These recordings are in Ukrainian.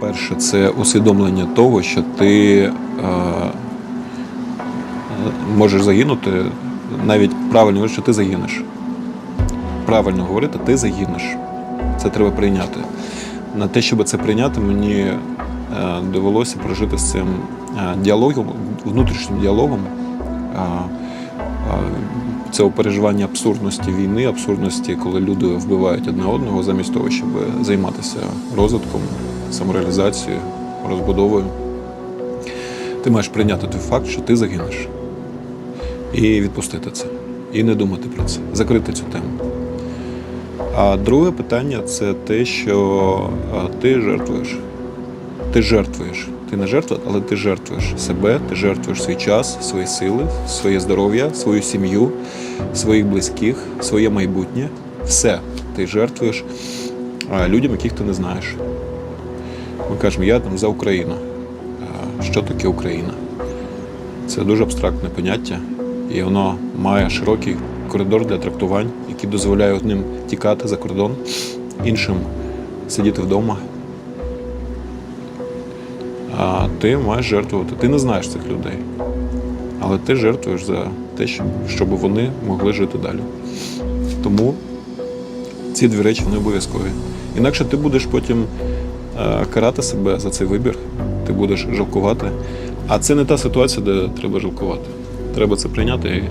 Перше, це усвідомлення того, що ти е, можеш загинути, навіть правильно говорити, що ти загинеш. Правильно говорити, ти загинеш. Це треба прийняти. На те, щоб це прийняти, мені е, довелося прожити з цим е, діалогом, внутрішнім діалогом. Е, Це переживання абсурдності війни, абсурдності, коли люди вбивають одне одного, замість того, щоб займатися розвитком, самореалізацією, розбудовою. Ти маєш прийняти той факт, що ти загинеш. І відпустити це. І не думати про це, закрити цю тему. А друге питання це те, що ти жертвуєш. Ти жертвуєш. Ти не жертва, але ти жертвуєш себе, ти жертвуєш свій час, свої сили, своє здоров'я, свою сім'ю, своїх близьких, своє майбутнє. Все ти жертвуєш людям, яких ти не знаєш. Ми кажемо, я там за Україну. А, Що таке Україна? Це дуже абстрактне поняття, і воно має широкий коридор для трактувань, який дозволяє одним тікати за кордон, іншим сидіти вдома. А ти маєш жертвувати. Ти не знаєш цих людей, але ти жертвуєш за те, щоб, вони могли жити далі. Тому ці дві речі вони обов'язкові. Інакше ти будеш потім карати себе за цей вибір, ти будеш жалкувати. А це не та ситуація, де треба жалкувати. Треба це прийняти і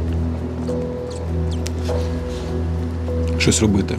щось робити.